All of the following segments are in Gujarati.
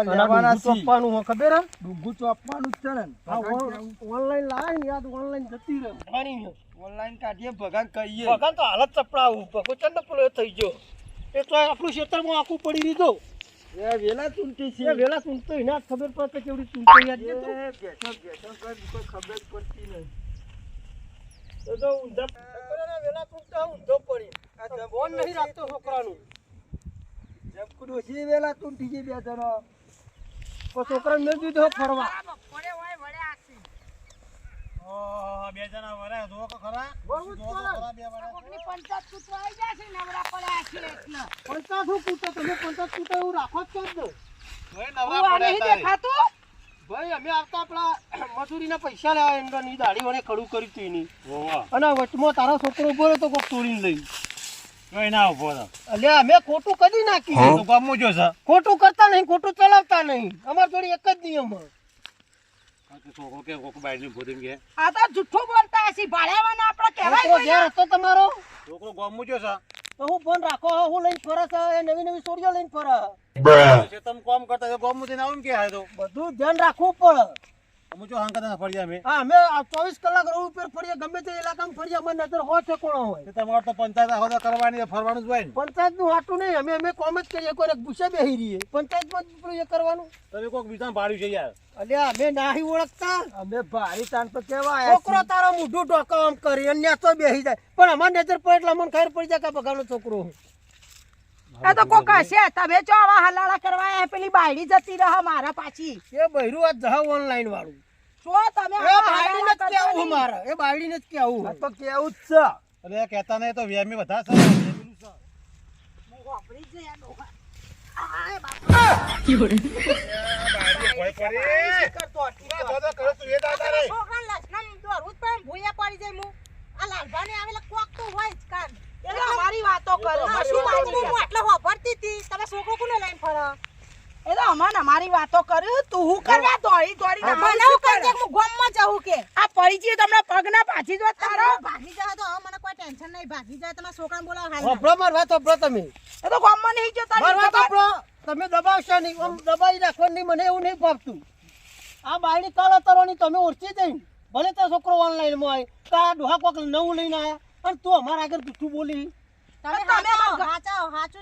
આ લેવાના. ચોપવાનું હોય ખબર હે? ડૂંગું ચોપવાનું જ છે ને. ઓનલાઈન લાય ને યાદ ઓનલાઈન જતી રહે. છે. ઓનલાઈન કાઢીએ ભગાન કહીએ. ભગવાન તો હાલત ચપડાવું ભગવાન ચંડ પેલો થઈ ગયો. એ તો આપણું ક્ષેત્રમાં આખું પડી દીધો એ વેલા ચૂંટી છે. વેલા ચૂંટતો એના ખબર પડે કેવડી ચૂંટો યાદ બેઠો બેઠો કોઈ ખબર પડતી નહીં. તો તો ઊંધા વેલા ચૂંટતા ઊંધો પડી. આ જમ- નહીં રાખતો છોકરાનું. જમકડું છે વેલા ચૂંટી છે બે જણો. તો છોકરાને દીધો ફરવા. બે જણા વરે જો કૂટો તમે કૂટો એવું રાખો જ કેમ ને. ભાઈ અમે આવતા આપણા મજૂરીના પૈસા લેવા એમના ની દાઢી વડે ખડું કર્યું તું એની. અને વચમાં તારો છોકરો ઊભો તો કોક તોડીને લઈ. તોય ના ઊભો થયો. અમે ખોટું કદી નાખ્યું તો ગામમાં જો છે. ખોટું કરતા નહીં ખોટું ચલાવતા નહીં અમાર જોડે એક જ નિયમ હોય. આ તો છોકરો કે કોક બાયડી ભૂતીને કે. આ તો જુઠ્ઠું બોલતા હશે ભાડેવાના આપણે કહેવાય ઘેર હતો તમારો છોકરો ગામમાં જો છે. તો હું ફોન રાખો હું લઈને ફરે છે એ નવી નવી સોડીઓ લઈને ફરે તમે કોમ કરતા હોય, ગામમાં આવું ને કે. બધું ધ્યાન રાખવું પડે અમે જો હાંકતા ફરી મે. હા મે 24 કલાક રોડ ઉપર ફરીએ ગમે તે ઇલાકામાં ફરીએ મને નજર હોય છે કોણ હોય? તે તમારે તો પંચાયત તો કરવાની છે, ફરવાનું જ હોય ને. પંચાયતનું હાટું નહીં અમે અમે કોમ જ કરીએ કોઈ ભૂસે બેહી રહીએ. પંચાયતમાં જ પેલું એ કરવાનું. તમે કોક બીજા ભાડ્યું છે યાર. અલ્યા અમે નાહી ઓળખતા. અમે ભારી તાન તો કેવા આયા છોકરો તારો મોઢું ઢોકો આમ કરી અને તો બેસી જાય. પણ અમાર નજર પડે એટલે અમને ખબર પડી જાય કે બગાડનો છોકરો એ તો કોક હશે. તમે જો આવા હલાલા કરવા પેલી બાયડી જતી રહો મારા પાછી. એ બૈરું આ જહાવ ઓનલાઈન વાળું. જો તમે એ બાયડીને જ કેવું મારે એ બાયડીને જ કેવું આ તો કેવું જ છે એટલે કહેતા નહીં તો વ્યામી વધારે છે વ્યામીનું છે. હું વાપરી જ જઈ ડોહા. આ બાપા. ભય પડી. કરતો હતી. ના, જો તો કરે તું એ દાદા રે. છોકરાને લસણામાં દોરવું જ ભૂયા પડી જાય હું. આ લાલભાને આવેલા કોક તો હોય જ કાન. એટલે મારી વાતો કરે. શું વાંચવું વાંચી? હું આટલે હોભળતી હતી. તમે છોકરો કોને લઈને ફરો? એ તો અમને અમારી વાતો કર્યું તું હું કરવા દોડી દોડી મને હું કરજે હું ગોમમાં જાઉં કે. આ પરિચય તમને પગના ભાજી જો તારો. ભાગી જાય તો મને કોઈ ટેન્શન નહીં ભાગી જાય તમારા છોકરાને બોલાવો હાલ. ઓપરો મારી વાત ઓપરો તમે. એ તો ગોમમાં નહીં જો મારી વાત હોભળો. તમે દબાવશો નહીં આમ દબાઈ રાખો નહીં મને એવું નહીં ભાવતું. આ બાયડી કાળો તરવાની તમે ઓળખી જઈ ભલે તો છોકરો ઓનલાઈનમાં આવે તો આ ડોહા કોક નવું લઈને આવ્યા. અને તું અમારા આગળ જૂઠું બોલી. તમે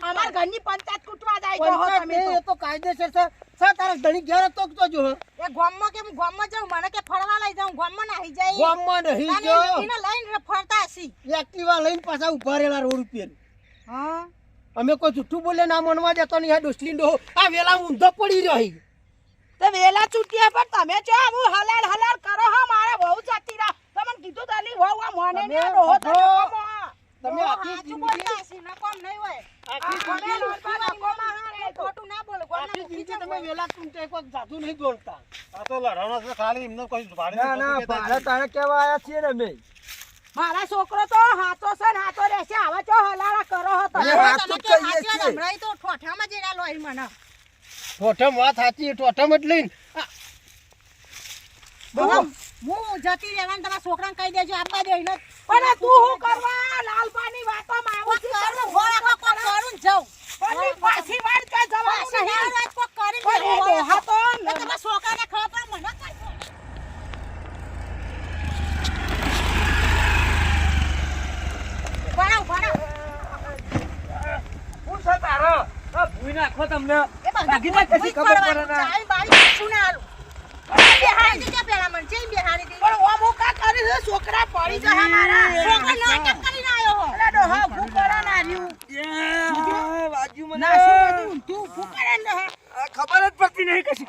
અમાર ઘરની પંચાયત કૂટવા જાય છો તમે એ તો કાયદેસર છે. સા તારા ધણી ઘેર હતો તો જો એ ગામમાં કે ગામમાં જાઉં? મને કે ફરવા લઈ જાઉં. ગામમાં નાહી જાય. ગામમાં નહીં જો એને લઈને ફરતા હશી. એક્ટિવા લઈને પાછા ઊભા રહેલા રોડ ઉપર. હા. અમે કોઈ જુઠ્ઠું બોલે ના મનવા દેતો નહીં. આ ડોસલી ડો આ વેલા ઊંધો પડી રહ્યો અહીં. તે વેલા છૂટ્યા પણ તમે જો આવું હલાલ હલાલ કરો હો. મારે બહુ જતી રહો. તમને કીધું તાલી વહુ આ મોને ને અઢો. કોમો. તમે આખી જિંદગી- બોલતા નહીં હોય. આખી જિંદગી લોટમાં નકોમાં હા, એ ખોટું ના બોલો આખી જિંદગી તમે વેલા ચૂંટે કોઈ જાદુ નહીં દોડતા આ તો લડાવવાનો છે ખાલી એમને કોઈ ભાડે ના ના ભારે તારે કેવા આયા છીએ ને અમે? મારા છોકરો તો હાથો છે ને હાથો રહેશે. આવા ચો હલાલા કરો હતો હાથ તો કહીએ છીએ. હમણાંય તો ઠોઠામાં જ લોહી મને. ઠોઠમ વાત સાચી ઠોઠમ જ લઈને. હું. જતી રહેવાનું તમારા છોકરાને કહી દેજો આપવા દે એને. પણ તું હું કરવા લાલપાની વાતોમાં આવું છું? કરું જાઉં. પણ પાછી વાર કે જવાનું નહીં. પણ એ ડોહા તો ભણાવ, ભણાવ. શું છે તારે આ ભૂઈ નાખો તમને બાકી તો કશી ખબર પડે ના હાલું. બેહાડી દીધા પેલા મને, ચેય બેહાડી દીધી? પણ ઓમ હું કા કરી છે? છોકરા પડી જશે મારા. ના નાટક કરીને આયો હો. અરે ડોહા, હો ફૂકરા ના રહ્યું. યે, વાગ્યું મને ના, શું તું ફૂકરા કરે ને ખબર જ પડતી નહીં કશી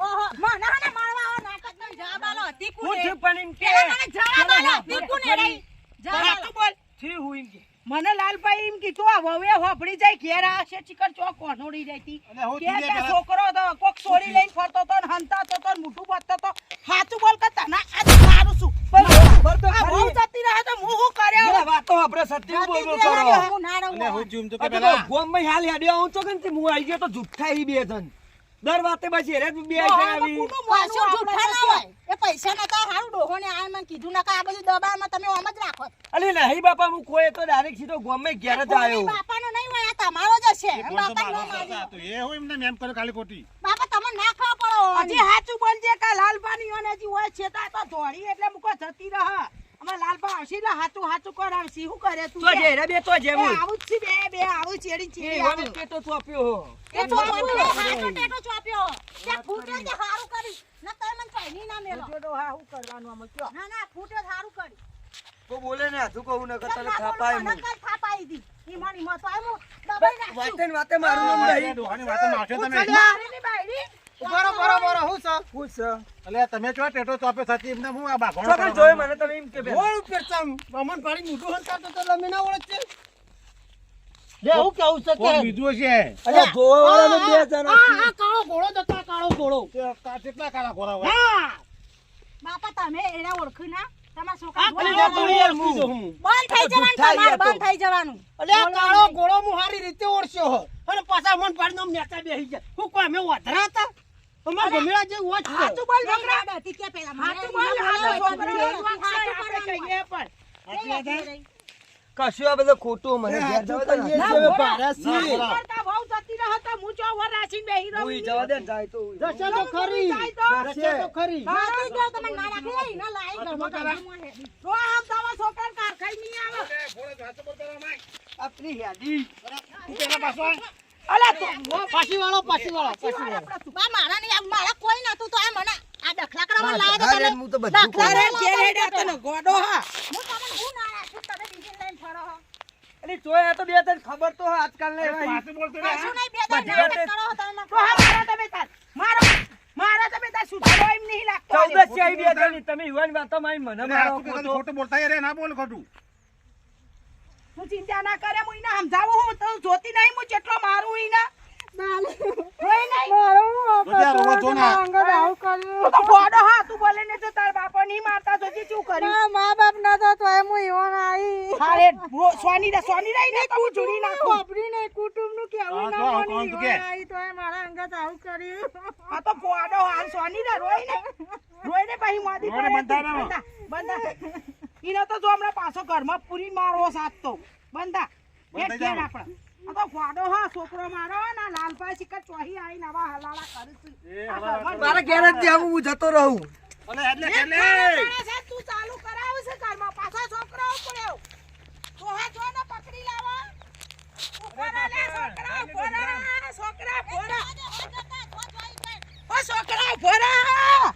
ઓહો, મને હાને મારવા આવો નાટકનો જવાબ આલો. હતી કોને? હું થયું પણ એમ કે પેલા મને જવાબ આલો. હતી કોને રહી? જવાબ આલો. થયું હું એમ કે મને લાલભાઈ એમ કીધું આ વહુએ હોફળી જાય ઘેર આવશે ચિકન ચોક કોનોડી જતી અને હું કે તીજે કે પેલા- છોકરો તો કોક છોડી લઈને ફરતો તો ને હંતાતો તો ને મોઢું બોલતો તો હાચું બોલ કે તને આજ મારું છું ખબર તો આ વહુ ખરી. જતી રહે તો હું શું કર્યો આ વાતો આપણે સત્ય બોલવું બોલ કરો ના અને હું જીવતો કે પેલા તો માં હાલ હેડ્યો આવું તો કે હું આવી ગયો તો જુઠ્ઠા ઈ બે જણ. દર વાતે બસ હેરે જ બે આવી. પાછો પાછું હોવાનું જૂઠા આપણે ના હોય. એ પૈસા નતા હારું ડોહોને આ મને કીધું નકા આ બધું દબાણમાં તમે ઓમ જ રાખો. અલે નહીં બાપા હું કોઈ તો ડાયરેક્ટ સીધો ગોમે ઘેર જ આવ્યો. બાપા નો નહીં હોય આ તમારો જ છે તો બાપા ન મારી. એ હું એમને મેમ કર્યો ખાલી ખોટી બાપા તમે ના ખાવા પડો હજી હાચું બોલજે કે હોય અને હજી હોય છે તો તો ધોળી એટલે મુકો જતી રહ. અમે લાલપા આવશે એટલે હાચું હાચું કરાવશે શું કરે તું તો કે? ઘેરે બે તો એ જેવું આવું છે બે બે આવું ચેડી ચેડી આવું. પેટો ચોપ્યો હો. એ ચોપ્યો હાથો ટેટો ચોપ્યો તે ફૂટ્યો તે હારું કરી. ના તમે મને પહેલી ના મેલો જોજો ડોહા શું કરવાનું આમાં કયો? ના ના ફૂટ્યો હારું કરી. તો બોલે ને હાથું કહું ન તને હું નકલ થાપાઈ દી ઈ મારી મત આય દબાઈ નાખ્યું. વાતે વાતે મારું નામ આ દહીં ડોહાની તમે. મારીની બાયડી. બરો બરો બરો હું સર હું સર એટલે તમે છો ટેટો ચોપે સાચી એમને હું આ બાઘોણો ચોપે જોય મને તમે એમ કે બે ઓળ ઉપર ચમ? અમન પાડી મોઢું હંતાતો તો લમી ના ઓળખશે લે હું કેવું છે કોણ કે? બીજું છે અરે જોવા વાળાનો બે જણા આ આ કાળો ઘોડો આ કાળો ઘોડો. કેટલા કાળા ઘોડા હોય? હા. બાપા તમે એને ઓળખી ના? તમારા છોકરા ઓળખી બંધ થઈ જવાનું તમારે હતો. બંધ થઈ જવાનું. કાળો ઘોડો હું સારી રીતે ઓળખ્યો અને પાછા મન પાડી નો નેતા બેસી ગયા. હું કોઈ અમે વધરા હતા? અમાર ગમેડા જે વોચ છે હાચું બોલ છોકરા. હતી કે પેલા હાચું બોલ, છોકરા. પણ. કશું આ બધું ખોટું મને ઘેર જવા દે ને. ના. પારસી. ના. કરતા ભાવ જતી રહે તો હું ચો વરાસી બેહી રહું. હું જવા દે જાય તો હું. જશે તો ખરી જશે તો ખરી હા, તો જો તમે ના રાખી લઈ, ના લાઈ ઘરમાં ઘરમાં તો આ દવા છોકરાને કાર ખાઈ નહીં આવે. આપણી યાદી. પેલા પાછો. અલા તું. પાછી વાળો પાછી વાળો પાછી વાળો. બા, મારા નહીં, આ મારા કોઈ નતું તો આ મને આ દખલા કરવા લાવે તો રે, હું તો બધું દખલા રે ઘેર હેડ્યા તો તને ગોડો હા. હું તમને હું ના રાખું, તમે બીજી લઈને ફરો હો. તોય આ તો બે તને ખબર તો આજકાલ ને પાછું બોલતો રે, કશું નહીં, બે વાતે- કરો તમે. તો હા મારા તમે તાર મારો મારા તમે તાર સુધારો એમ નહીં લાગતો. ચૌદસ છે બે જણી. તમે યુવાન વાતો માં મને મારો. ખોટું બોલતા રે ના બોલ ખોટું. હું ચિંતા ના કરે હું એને સમજાવું હું તો જોતી નહીં હું જેટલો મારું એને હોય નહીં? બધા રોવા જો ના. તું તો ગોડો હા તું બોલે ને તો તાર બાપા નહીં મારતા તો શું કર્યું મા બાપ નતો તો એમ હું ઈવન આવી હારે રો- સોની રે સોની રહી ને તો હું જોડી નાખું વાપરીને કુટુંબનું કેવું હા, ના તો માની કોણ તું કે? ઈવન આવી તો એ મારા અંગત આવું કર્યું આ તો ગોડો હાર સોની રે રોઈ ને રોઈ ને પછી મોદી રોઈને પડે બંધા ના. બંધા બંધા ઈને તો જો હમણાં પાછો ઘરમાં પૂરી મારો સાથ તો બંધા એક બંધાઈ ઘેર જાવ. આપણે આ તો ગોડો હા છોકરો મારો ના લાલપા શિકર ચોહી આવીને આવા હલાલા કરું એ આ હલાલા ઘરમાં ત્યાં હું જતો રહું. અને એટલે એટલે તું ચાલુ કરાવ છે ઘરમાં પાછા છોકરાઓ પડ્યો હે જો ને પકડી લાવા. છોકરા છોકરા ઊભા ઓ છોકરા ઊભા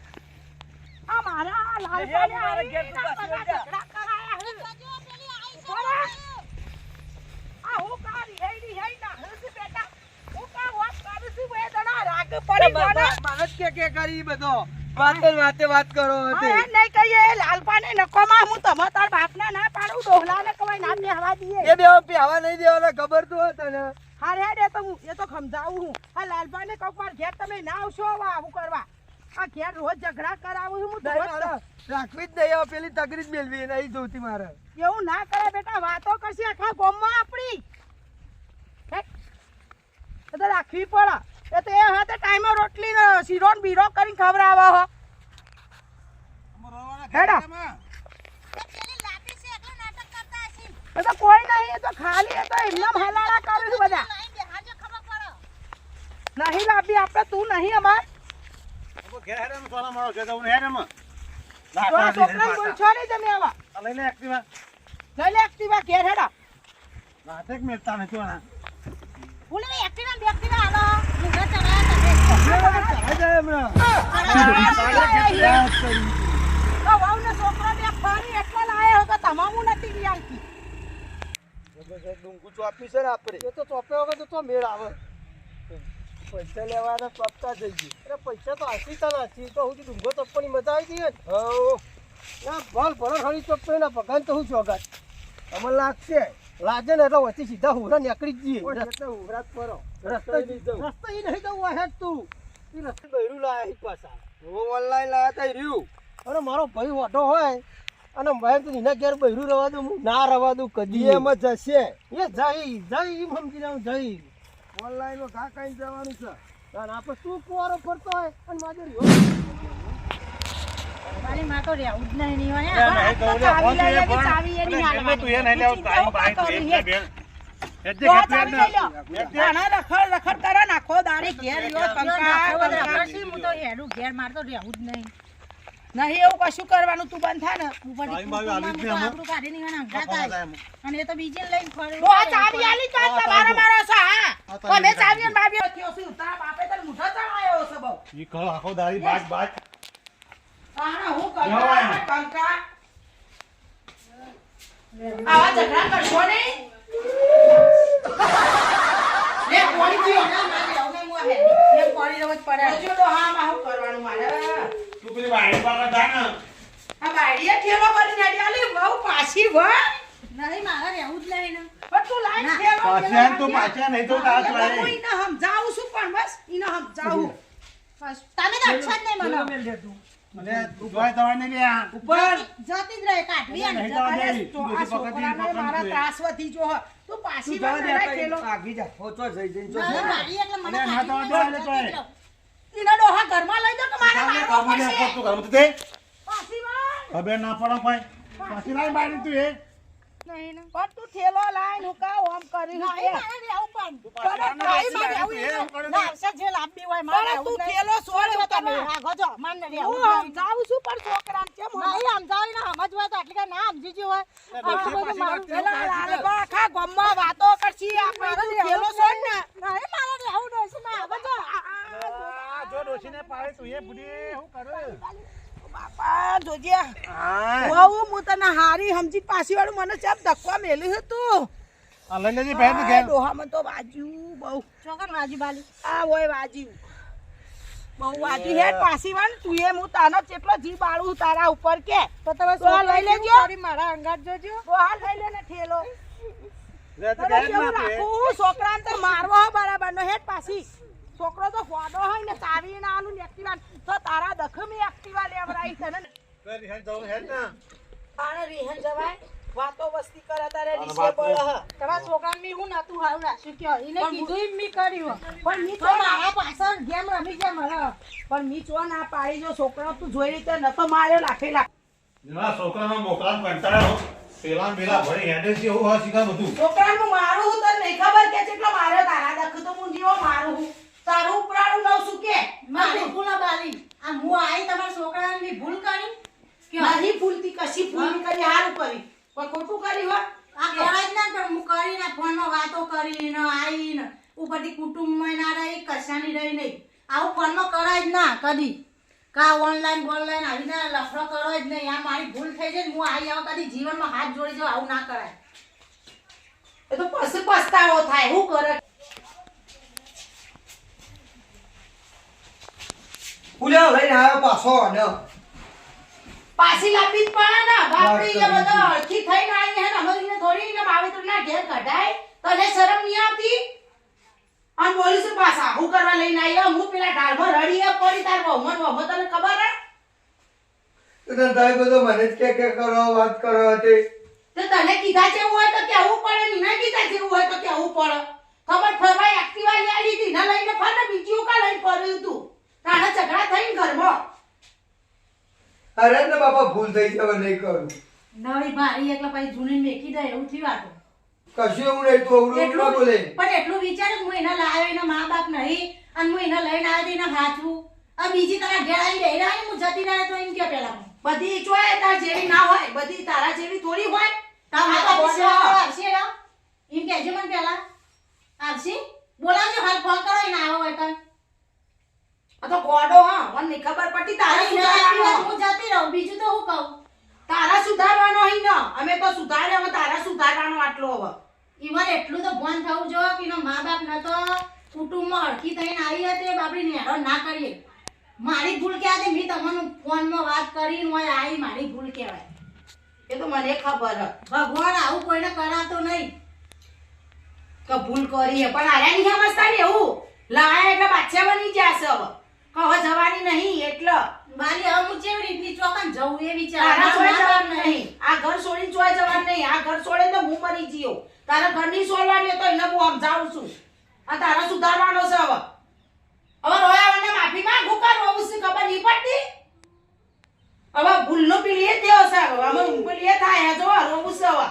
આ મારા લાલપાને મારા ઘેર તું પાછો પાછી બધા વળજા. ઝઘડા કરાયા છે. ઊભા રે. આ હું કારી હેડી હેડી ના હરસી બેટા હું કા વાત કરું છું બે જણા રાગ પડી ગયો મને જ કે કે કરી બધો. વાતે વાતે વાત કરો હતી. નહીં કહીએ લાલપાને નકોમાં હું તમે તાર બાપને ના પાડું ડોહલાને કવાય ના બેહવા દઈએ. એ બે પ્યાવા નહીં દેવાના ખબર તો તને. હારે હેડે તો હું એ તો સમજાવું હું. આ લાલપાને કહું ઘેર તમે ના આવશો હવે આવું કરવા. આ ઘેર રોજ ઝઘડા કરાવું છું હું રાખવી જ નહીં પેલી તકરી જ મેળવી નહીં જોતી મારે. એવું ના કરે બેટા વાતો કરશે આખા ગામમાં આપણી? રાખવી પડે. એ તો એ તે ટાઈમે રોટલી ને શીરો ને બીરો કરીને ખવડાવે હો હેડા. એ તો કોઈ નહીં એ તો ખાલી એ તો એમના હલાળા કરે છે બધા નહીં લાવી આપણે તું નહીં અમાર ઘેર હેડે સોના મારો છે તો હું હેડે માં. બોલશો નહીં તમે આવા લઈ લે એક્ટિવા. લઈ લે એક્ટિવા ઘેર હેડા જ મેલતા નથી ઓના. ચઢાઈ જાય હમણાં. તો એટલા ડુંગું છે ને આપણે એ તો ચોપ્યા વગર તો મેળ આવે પૈસા લેવાના ચોપતા જઈએ અરે પૈસા તો આશી તને આશી તો હું ડુંગો ચપ્પણી મજા આવી ગઈ ના ભલ ભલે ખરી ચપ્પણી ના પગાન તો હું ચોગાત અમને લાગશે લાગે ને એટલે વચ્ચે સીધા હુરા નીકળી જ જઈએ. પણ જ પરો. રસ્તે. રસ્તે નહીં જવું. હેડ તું. ઈ રસ્તે બૈરું લાયા પાછા. હું ઓનલાઈન લાયા તા રહ્યું અને મારો ભાઈ વાટો હોય અને મેં તો એના ઘેર બૈરું રવા દઉં હું ના રવા દઉં કદી. એમ જશે એ જઈ જઈ એમ સમજી જાઉં જઈ. ઓનલાઈનમાં ઘા કાઈ જવાનું છે. અને આપણે શું કુવારો ફરતો હોય અને માગે રહ્યો. મારી માં તો રહેવું નહીં નહીં હોય. એ નહીં તો ઓલે ફોન ચાવી એની એ નહીં. એવું કશું કરવાનું તું બંધ થા ને. અને એ તો બીજીને લઈને ફરે. ચાવી આલી તો આ મારો છે હા. તારી. ચાવી અને થયો છે તારા બાપે તને મુઠો ચડાયો છે બહુ. ઈ કહો આખો દાડી બાજ બાજ. આના હું કંકા કંકા આવા ઝઘડા કરશો નહીં? તમે તો નહીં મને. અને તું જોઈ દવા લે ઉપર જતી જ રહે, કાઢવી અને નહીં જવા તો આ છોકરાને મારા તું એ. જો. તું પાછી તું જવા ખેલો. આગી જા હોચો જઈ જઈ જો મારી એટલે મને ના તો કાઢીને દોડે જતી તોય. ડોહા ઘરમાં લઈ જાઓ કે મારે મારવો ને પડશે. તું ઘરમાં તે. પાછી વળ. હવે ના પડો ભાઈ પાછી લાઈ બારી તું એ. નહીં. પણ તું ઠેલો લાઈન હુકાવ આમ કરી નહીં, મારે પણ. મારે લાવી ના, આવશે જે લાંબી હોય, મારે પણ તું. ઠેલો છોડ તમે, તમે. આગો જો, મારે રહેવું હું સમજાવું છું પણ છોકરાને કેમ? નહીં સમજાવી ને સમજવું હોય તો આટલી કાંઈ ના સમજી ગયું હોય. આ બધું મારું- પેલા લાલબા આખા ગામમાં વાતો કરશી આપણે મારે તું રહેવું ઠેલો જ છોડ ને. નહીં, મારે રહેવું ડોશી, ના, આગો જો. આ જો ડોશીને પાડે તું એ બુડી હું કરું બાપા જોજે હા વહુ હું તને હારી સમજી પાછી વાળું મને ચેપ ધક્કા મેલ્યું હતું. આ લઈ લેજે બહેન આ ઘેર. ડોહામાં તો વાજ્યું બહુ. ચોકન વાજીબાલી. આ હોય વાજ્યું. બહુ વાજ્યું. હેડ પાછી વાળ તું એ હું તાનો કેટલો જીવ બાળું તારા ઉપર કે. તો તમે તો લઈ લેજો. મારા અંગાત જોજો. તો આ લઈ લે ને ઠેલો. લે તો મારવો બરાબર. નો હેડ પાછી. છોકરો તો ફોડો હોય ને તારી ના એક્ટિવા તો તારા દખમી એક્ટિવા લેવડાવી તને. ઘેર હેડ જવું હેડ ના. તારે રીહન જવાય વાતો વસ્તી કરે તારે અને રીસે હ. તમારા છોકરાને મેં હું નતું હારું રાખ્યું કયો એને કીધું એમ મેં કર્યું પણ મી તો તો મારા પાછળ ગેમ રમી ગયા મારા પણ મી ચો ના પાડી જો છોકરો તું જોઈ રીતે ન માર્યો લાખે લાખ. જેવા છોકરાનો મોકલા કંટાળ્યો પેલા પેલા ભણી હેડે એવું હોય શીખા બધું? છોકરાનું મારું હું તને નહીં ખબર કે કેટલો માર્યો તારા દખ તો હું. જીવો મારું તારું ઉપરાણું લઉં છું કે મારી. ભૂલ બાલી આ હું આઈ તમારા છોકરાને મેં ભૂલ કરી કયો નહીં ભૂલતી કશી ભૂલ નહીં કરી હારું કરી. પણ ખોટું કર્યું હોય આ કરે જ ના પણ હું કરીને ફોનમાં વાતો કરીને આવીને ઉપરથી કુટુંબમાં ના રહી કશાની રહી નહીં. આવું ફોનમાં કરાય જ ના કદી. કા ઓનલાઈન બોનલાઈન આવીને લફડો કરો જ નહીં. આ મારી ભૂલ થઈ જાય હું આવી આવું કદી જીવનમાં હાથ જોડી જાઉં આવું ના કરાય. એ તો પછી પસ્તાવો થાય. હું કરે? ફૂલ્યો લઈને આવ્યો પાછો ને પાછી જ પડે ને. બાપડી એ બધો અળખી થઈને આવી હે ને. અમારીને થોડી ને માવેતરના ઘેર કઢાય. તને શરમ નહીં આવતી? અને બોલી છે પાછા હું કરવા લઈને આવ્યો હું. પેલા ઢાળમાં રડીએ પડી તાર વહમન વહમ. તને ખબર હે? તો તને તારી બધો મને જ કે કે કરો વાત કરો હતી તો તને કીધા જેવું હોય તો કેવું પડે? ને ના કીધા જેવું હોય તો કેવું પડે? ખબર? ફરવા એક્ટિવા લઈ લીધી ના લઈને ફરને બીજું બીજી કા લઈને ફર્યું તું. તારા ઝઘડા થઈને ઘરમાં. અરે ને બાપા ભૂલ થઈ છે હવે નહીં કરું. નવી ભારી એકલા પછી જૂની મેકી દે એવું થી વાતો. કશું એવું નહીં તું અવરું એટલું બોલે. પણ એટલું વિચાર કે હું એના લાવ્યો એના મા બાપ નહીં અને હું એના લઈને આવ્યો એને હાચવું આ બીજી તારા ઘેર આવી રહી રહ્યા હું જતી રહે તો એમ કે પેલા બધી ચોય તાર જેવી ના હોય બધી તારા જેવી થોડી હોય. તારા તો બાપ આવશે એમ કહેજો મને પેલા. આવશે? બોલાવજો હાલ ફોન કરો એના આવો હોય તો આ તો ગોડો હા. મને નહીં ખબર પડતી. તારે સુધારવાનો હું જતી રહું. બીજું તો હું કહું? તારા સુધારવાનો અહીં ન. અમે તો સુધારે હવે તારા સુધારવાનો આટલો હવે. ઈવન એટલું તો ભણ થવું જો કે મા બાપ ન તો કુટુંબમાં અડખી થઈને આવી હતી બાપડી નેરો ના કરીએ. મારી ભૂલ કહેવાય મેં તમને ફોનમાં વાત કરી હોય આવી મારી ભૂલ કહેવાય. એ તો મને ખબર હે. ભગવાન આવું કોઈને કરાતો નહીં. કે ભૂલ કરી પણ આર્યા નહીં સમજતા ને એવું? લાયા એટલે બાદશાહ બની જશે હવે. હવે જવાની નહીં એટલે મારી હવે હું કેવી રીતની ચોકન જવું એ વિચાર. તારા જવાનું નહીં. આ ઘર છોડીને ચોય જવાનું નહીં. આ ઘર છોડે તો હું મરી જીયો તારા ઘરની છોડવાની તો એને હું સમજાવું છું. આ તારા સુધારવાનો છે હવે. હવે રોયાવાને માફી માંગ કરું છે ખબર નહીં પડતી? હવે ભૂલનો પેલી દેવો છે હવે. અમે પેલી એ થાય જો રોવું છે હવે.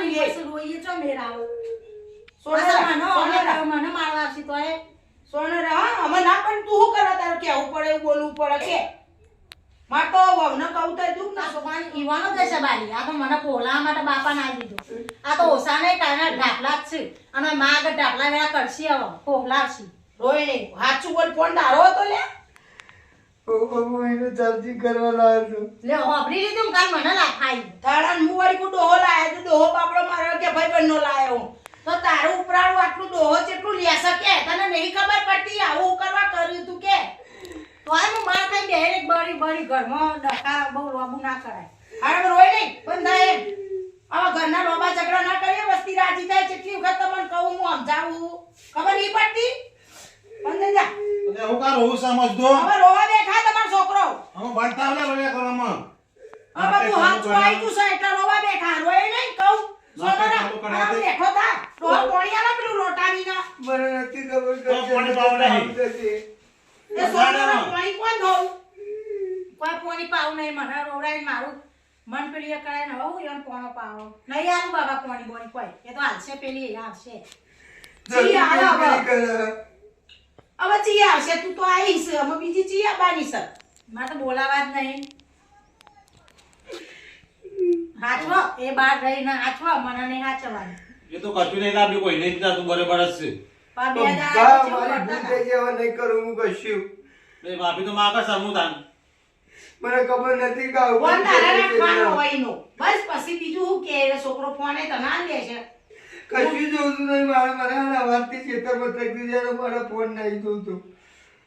બાકી એ પછી રોઈએ ચો મેરાવો સોનરા મને મારવા આવશે તો એ સોનરા હા અમે ના પણ તું શું કરે તારે કેવું પડે એવું બોલવું પડે કે? માર તો વહુને કહું તો દુઃખ ના પણ ઈવાનો જ બાલી બારી. આ તો મને પોલા માટે બાપા ના દીધું આ તો ઓછા નહીં કારણે ઢાકલા જ છે. અને માં આગળ ઢાકલા વેળા કરશી હવે છે રોય નહીં. હાચું બોલ ફોન ધારો હતો લે. હું એનું ચાર્જિંગ કરવા લાવ્યો લે હોભરી લીધું ને કાલ મને લાખાઈ તારા મુવારી વળી કોઈ ડોહો લાયો તો ડોહો બાપડો મારો કે ભાઈ બંને લાયો હું. તો તારું ઉપરાળું આટલું ડોહો જેટલું લે કે તને નહીં ખબર પડતી આવું કરવા કર્યું તું કે? તો આ હું માર ખાઈ બેહે બળી બળી ઘરમાં ડખા બહુ લોબુ ના કરાય. હારે રોય નહીં પણ થાય. આવા ઘરના લોબા ઝઘડા ના કરીએ વસ્તી રાજી થાય કેટલી વખત તમને કહું હું સમજાવું. ખબર નહીં પડતી? પણ જા. એટલે હું કાં રોવું સમજતો? હવે રોવા બેઠા તમારો છોકરો. અમે બનતા ને રોયા કરવામાં? આ બધું હાથ પાઈ એટલે રોવા બેઠા. રોય નહીં કહું. સોનરા, ચાલુ કરી આમ બેઠો થા. ડોહો પોણી આલો પેલું રોટાવીના. મને નથી ખબર તો પાણી પાવું નહીં. એ સોનરા પાણી કોણ ધોવું? કોઈ પોણી પાવ નહીં. મને રોવડાવીને મારું મન પેલી કરાય ને હવે હું એમ પોણો પાવો. નહીં આલું બાબા પોણી બોણી કોઈ. એ તો હાલશે પેલી એ આવશે જી, આવો, આવો. હવે. ચી આવશે તું તો આવીશ. અમે બીજી ચી આવવાની મારે તો બોલાવા જ નહીં. હાચવો? એ બાર રહીને હાચવો? મને નહીં હાચવાનું એ તો કશું નહીં લાવ્યું કોઈ નહીં દીધા તું બરોબર જ છે. પણ બે દાડા પછી મારી કરતા ભૂલ થઈ ગઈ, હવે નહીં કરું હું કશું. બે માફી તો માગસ હું તાન મને ખબર નથી કે આવું ફોન તારે રાખવાનો ગયું. બસ પછી બીજું શું કે એ છોકરો ફોને તને આલ દે છે કશું જોતું નહીં મારે મને આ વાતથી ખેતરમાં થઈ ગયું મારા ફોન નહીં જોતું.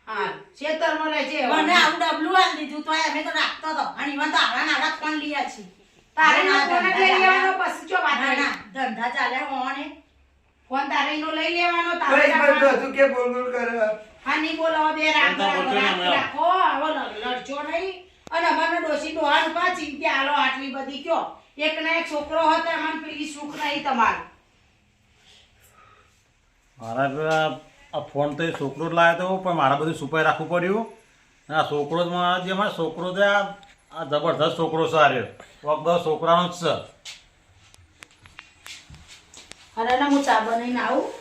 હા ખેતરમાં રહે છે મને આવું ડબલું આલી દીધું તોય અમે તો રાખતો હતો અને ઈવન તો આવડા નાના ફોન છીએ. તારે ફોન જ લઈ લેવાનો પછી ચો વાત ના ધંધા ચાલે હોને ફોન તારે એનો લઈ લેવાનો તારે બસ બસ કે બોલ બોલ કરે? હા નહીં બોલો બે રાખો ધંધા પડશો ને હમણાં. રાખો. હવે લ- નહીં. અને અમારે ડોશી ડોહાન પાછી કે હાલો આટલી બધી કયો? એક ના એક છોકરો હતો એમાં પેલી સુખ નહીં તમારું. મારા આ ફોન તો એ છોકરો જ લાવ્યો હતો પણ મારા બધું સુપાઈ રાખવું પડ્યું. આ છોકરો જ જે મારો છોકરો તો આ આ જબરદસ્ત છોકરો છે આર્યો રહ્યો. વગર છોકરાનો જ છે. અરે ના હું ચા બનાવીને આવું.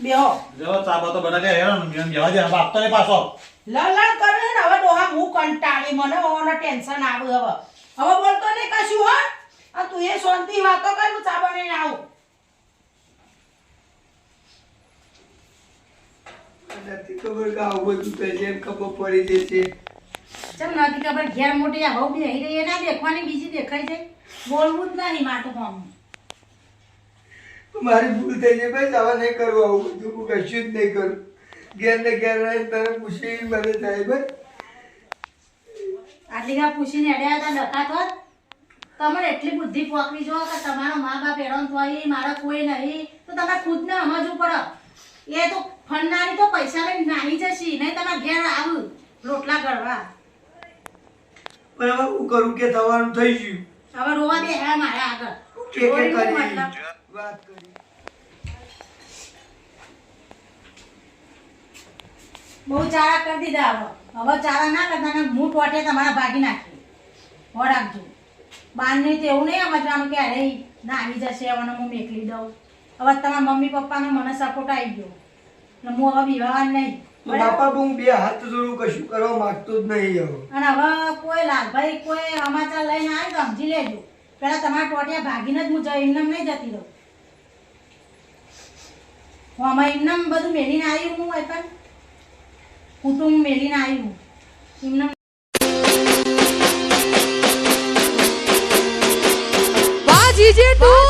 બેહો. જેવો ચાબા તો બધા હેરાન દે આપતો નહીં પાછો. લડ લડ કરે ને. હવે ડોહા હું કંટાળી મને ઓને ટેન્શન આવે હવે. હવે બોલતો નહીં કશું હો. આ તું એ શાંતિ વાતો કર હું ચા બનાવીને આવું. નથી ખબર કે આવું બધું થઈ જાય ખબર પડી જશે. ચમ નથી ખબર ઘેર મોટી આ બહુ બેહી રહી ના દેખવાની બીજી દેખાય છે. બોલવું જ નહીં માટું કોમ. મારી ભૂલ થઈ છે ભાઈ હવે નહીં કરવું આવું બધું હું કશું જ નહીં કરું. ઘેર ને ઘેર રહીને તને પૂછી મને થાય ભાઈ. આટલી ઘા પૂછીને અડ્યા હતા ડકાતો. તમારે એટલી બુદ્ધિ પોકવી જો કે તમારો મા બાપ હેરાન થાય મારા કોઈ નહીં. તો તમારે ખુદને સમજવું પડે. એ તો ફંડાની તો પૈસા લઈને નાની જશે નહીં તમારે ઘેર આવું રોટલા કરવા પણ હવે હું કરું કે થવાનું થઈ ગયું. હવે રોવા દે હે મારા આગળ. કે કે કરી? વાત કરી. બહુ ચારા કરી દીધા હવે. હવે ચારા ના કરતા ને હું ટોટે તમારા ભાગી નાખી વળાવજો બારને તો એવું નહીં સમજવાનું કે અરે ના આવી જશે હવે હું મેકલી દઉં. હવે તમારા મમ્મી પપ્પાનો મને સપોર્ટ આવી ગયો. એટલે હું હવે વિવાહ નહીં? બાપા હું બે હાથ જોડું કશું કરવા માંગતો જ નહીં હવે અને હવે કોઈ લાલભાઈ કોઈ સમાચાર લઈને આવે તો સમજી લેજો. પેલા તમારા ટોટિયા ભાગીને જ હું જઈ એમને નહીં જતી રહું. હું આમાં એમને બધું મેળીને આવી હું એ પણ કુટુંબ મેળીને આવી હું. એમને વાહ જીજે તું